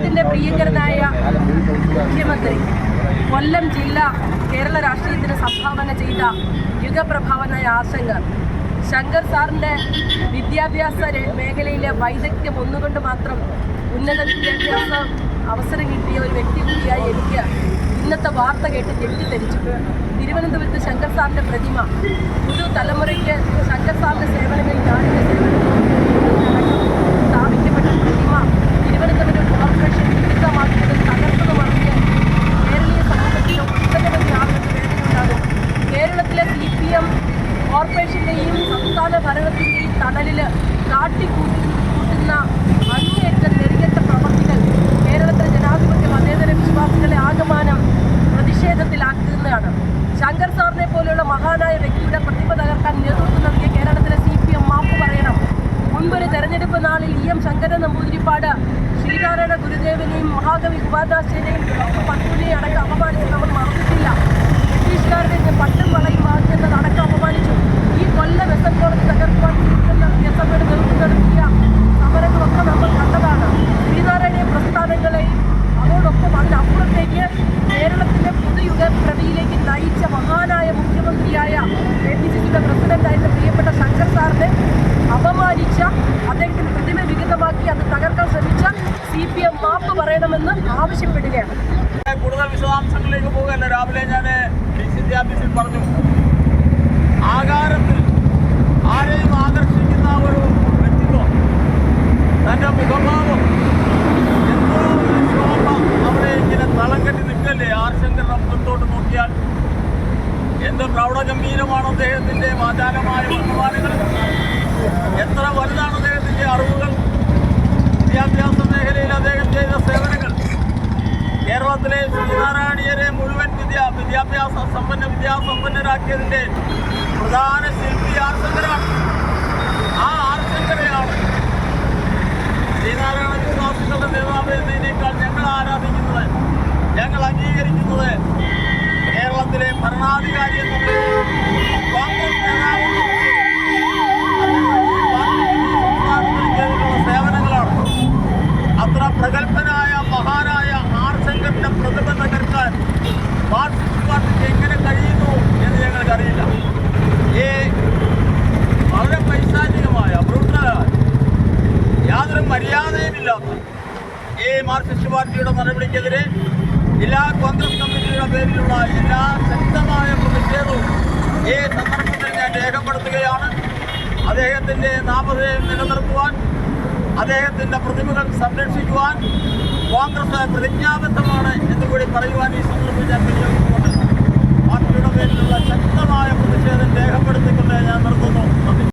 കേരളത്തിന്റെ പ്രിയങ്കരനായ മുഖ്യമന്ത്രി കൊല്ലം ജില്ല കേരള രാഷ്ട്രീയത്തിന് സംഭാവന ചെയ്ത യുഗപ്രഭാവനായ ആശങ്കർ. ശങ്കർ സാറിന്റെ വിദ്യാഭ്യാസ മേഖലയിലെ വൈദഗ്ധ്യം ഒന്നുകൊണ്ട് മാത്രം ഉന്നത വിദ്യാഭ്യാസ അവസരം കിട്ടിയ ഒരു വ്യക്തി കൂടിയായി എനിക്ക് ഇന്നത്തെ വാർത്ത കേട്ട് ഞെട്ടിത്തെരിച്ചു തിരുവനന്തപുരത്ത് ശങ്കർ സാറിന്റെ പ്രതിമ. പുതു തലമുറയ്ക്ക് ശങ്കർ സാറിന്റെ കാട്ടിക്കൂട്ടി കൂട്ടുന്ന അങ്ങേയറ്റം നെരുങ്ങറ്റ പ്രവർത്തികൾ കേരളത്തിലെ ജനാധിപത്യ മതേതര വിശ്വാസികളെ ആകമാനം പ്രതിഷേധത്തിലാക്കുന്നതാണ് ശങ്കർ സാറിനെ പോലെയുള്ള മഹാനായ വ്യക്തിയുടെ പ്രതിഭ തകർക്കാൻ നേതൃത്വം നൽകിയ കേരളത്തിലെ സി പി എം മാപ്പ് പറയണം. മുൻപൊരു തെരഞ്ഞെടുപ്പ് നാളിൽ ഇ എം ശങ്കരൻ നമ്പൂതിരിപ്പാട് ശ്രീനാരായണ ഗുരുദേവനെയും മഹാകവി കുമാരദാസിനെയും പട്ടുവിനെയും അടക്കം അപമാനിച്ച് നമ്മൾ മറന്നിട്ടില്ല. മാപ്പ് പറയണമെന്ന് ആവശ്യപ്പെടുകയാണ്. കൂടുതൽ വിശദാംശങ്ങളിലേക്ക് പോകുകയല്ല രാവിലെ ഞാൻ ഡി സി സി ഓഫീസിൽ പറഞ്ഞു. ആകാരത്തിൽ ആരെയും ആകർഷിക്കുന്ന ഒരു വ്യക്തിത്വം തന്റെ മുഖഭാവം എന്തോ ഒരു ശോഭ അവിടെ ഇങ്ങനെ തളം കെട്ടി നിൽക്കല്ലേ? ആർ ശങ്കറിന്റെ മുഖത്തോട്ട് നോക്കിയാൽ എന്ത് പ്രൗഢഗംഭീരമാണ് അദ്ദേഹത്തിന്റെ വാചാലമായ ബഹുമാനങ്ങൾ? എത്ര വലുതാണ് അദ്ദേഹത്തിന്റെ അറിവുകൾ വിദ്യാഭ്യാസ മേഖലയിൽ അദ്ദേഹം ചെയ്ത സേവനങ്ങൾ കേരളത്തിലെ ശ്രീനാരായണീയരെ മുഴുവൻ വിദ്യാ വിദ്യാഭ്യാസ സമ്പന്ന വിദ്യാസമ്പന്നരാക്കിയതിന്റെ പ്രധാന ശില്പി ആർശങ്കരാണ് ആ മാർക്സിസ്റ്റ് പാർട്ടിയുടെ നടപടിക്കെതിരെ ജില്ലാ കോൺഗ്രസ് കമ്മിറ്റിയുടെ പേരിലുള്ള എല്ലാ ശക്തമായ പ്രതിഷേധവും ഈ സന്ദർഭത്തിൽ ഞാൻ രേഖപ്പെടുത്തുകയാണ്. അദ്ദേഹത്തിന്റെ നാമതയെ നിലനിർത്തുവാൻ അദ്ദേഹത്തിന്റെ പ്രതിമകൾ സംരക്ഷിക്കുവാൻ കോൺഗ്രസ് പ്രതിജ്ഞാബദ്ധമാണ് എന്ന് കൂടി പറയുവാൻ ഈ സന്ദർഭത്തിൽ ഞാൻ വിനിയോഗിച്ചുകൊണ്ട് പാർട്ടിയുടെ പേരിലുള്ള ശക്തമായ പ്രതിഷേധം രേഖപ്പെടുത്തിക്കൊണ്ട് ഞാൻ